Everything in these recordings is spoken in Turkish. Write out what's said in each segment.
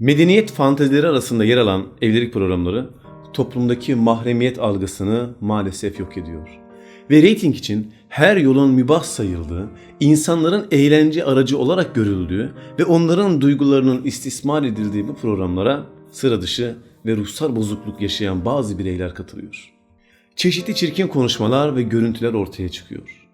Medeniyet fantezileri arasında yer alan evlilik programları toplumdaki mahremiyet algısını maalesef yok ediyor. Ve reyting için her yolun mübah sayıldığı, insanların eğlence aracı olarak görüldüğü ve onların duygularının istismar edildiği bu programlara sıra dışı ve ruhsal bozukluk yaşayan bazı bireyler katılıyor. Çeşitli çirkin konuşmalar ve görüntüler ortaya çıkıyor.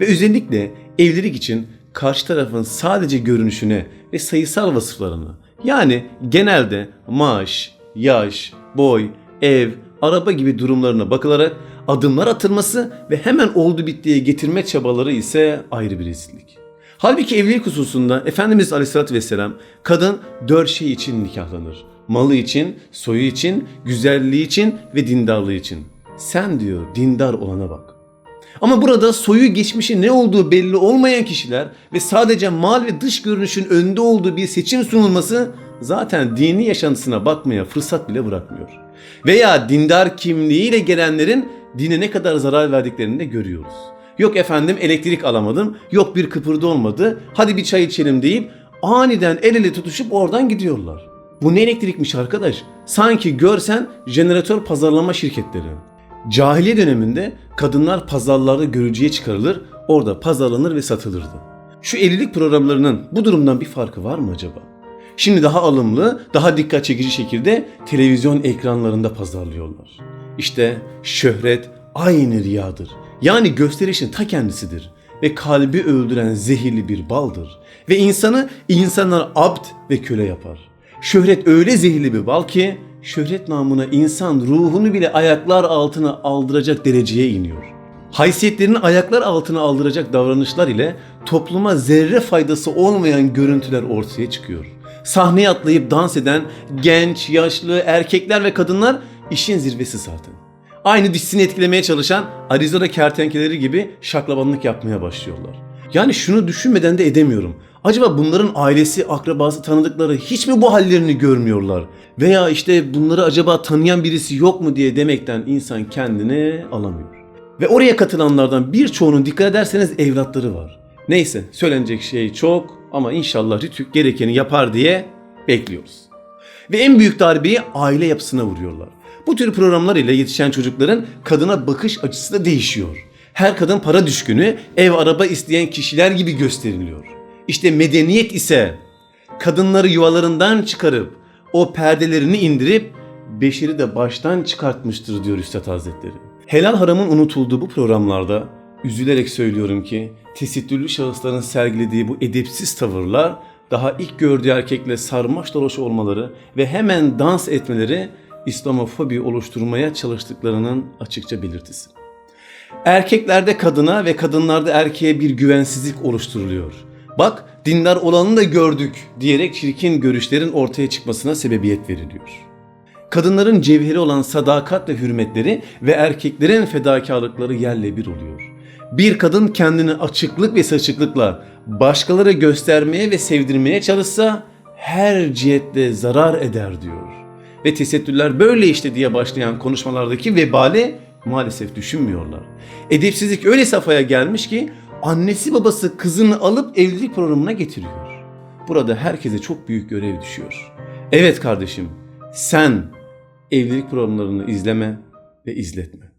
Ve özellikle evlilik için karşı tarafın sadece görünüşüne ve sayısal vasıflarını yani genelde maaş, yaş, boy, ev, araba gibi durumlarına bakılarak adımlar atılması ve hemen oldu bittiye getirme çabaları ise ayrı bir rezillik. Halbuki evlilik hususunda Efendimiz Aleyhisselatü Vesselam kadın dört şey için nikahlanır. Malı için, soyu için, güzelliği için ve dindarlığı için. Sen diyor dindar olana bak. Ama burada soyu geçmişi ne olduğu belli olmayan kişiler ve sadece mal ve dış görünüşün önde olduğu bir seçim sunulması zaten dini yaşantısına bakmaya fırsat bile bırakmıyor. Veya dindar kimliğiyle gelenlerin dine ne kadar zarar verdiklerini de görüyoruz. Yok efendim elektrik alamadım, yok bir kıpırdı olmadı, hadi bir çay içelim deyip aniden el ele tutuşup oradan gidiyorlar. Bu ne elektrikmiş arkadaş? Sanki görsen jeneratör pazarlama şirketleri. Cahiliye döneminde kadınlar pazarlarda görücüye çıkarılır, orada pazarlanır ve satılırdı. Şu evlilik programlarının bu durumdan bir farkı var mı acaba? Şimdi daha alımlı, daha dikkat çekici şekilde televizyon ekranlarında pazarlıyorlar. İşte şöhret aynı riyadır. Yani gösterişin ta kendisidir ve kalbi öldüren zehirli bir baldır ve insanı insanlar abd ve köle yapar. Şöhret öyle zehirli bir bal ki şöhret namına insan ruhunu bile ayaklar altına aldıracak dereceye iniyor. Haysiyetlerini ayaklar altına aldıracak davranışlar ile topluma zerre faydası olmayan görüntüler ortaya çıkıyor. Sahneye atlayıp dans eden genç, yaşlı erkekler ve kadınlar işin zirvesi zaten. Aynı dişsini etkilemeye çalışan Arizona kertenkeleleri gibi şaklabanlık yapmaya başlıyorlar. Yani şunu düşünmeden de edemiyorum. Acaba bunların ailesi, akrabası, tanıdıkları hiç mi bu hallerini görmüyorlar? Veya işte bunları acaba tanıyan birisi yok mu diye demekten insan kendini alamıyor. Ve oraya katılanlardan birçoğunun dikkat ederseniz evlatları var. Neyse söylenecek şey çok ama inşallah Rütük gerekeni yapar diye bekliyoruz. Ve en büyük darbeyi aile yapısına vuruyorlar. Bu tür programlar ile yetişen çocukların kadına bakış açısı da değişiyor. Her kadın para düşkünü, ev araba isteyen kişiler gibi gösteriliyor. İşte medeniyet ise kadınları yuvalarından çıkarıp o perdelerini indirip beşeri de baştan çıkartmıştır diyor Üstad Hazretleri. Helal haramın unutulduğu bu programlarda üzülerek söylüyorum ki tesettürlü şahısların sergilediği bu edepsiz tavırlar daha ilk gördüğü erkekle sarmaş dolaş olmaları ve hemen dans etmeleri İslamofobi oluşturmaya çalıştıklarının açıkça belirtisi. Erkeklerde kadına ve kadınlarda erkeğe bir güvensizlik oluşturuluyor. Bak dindar olanı da gördük diyerek çirkin görüşlerin ortaya çıkmasına sebebiyet veriliyor. Kadınların cevheri olan sadakat ve hürmetleri ve erkeklerin fedakarlıkları yerle bir oluyor. Bir kadın kendini açıklık ve saçıklıkla başkaları göstermeye ve sevdirmeye çalışsa her cihetle zarar eder diyor. Ve tesettürler böyle işte diye başlayan konuşmalardaki vebali maalesef düşünmüyorlar. Edepsizlik öyle safhaya gelmiş ki annesi babası kızını alıp evlilik programına getiriyor. Burada herkese çok büyük görev düşüyor. Evet kardeşim sen evlilik programlarını izleme ve izletme.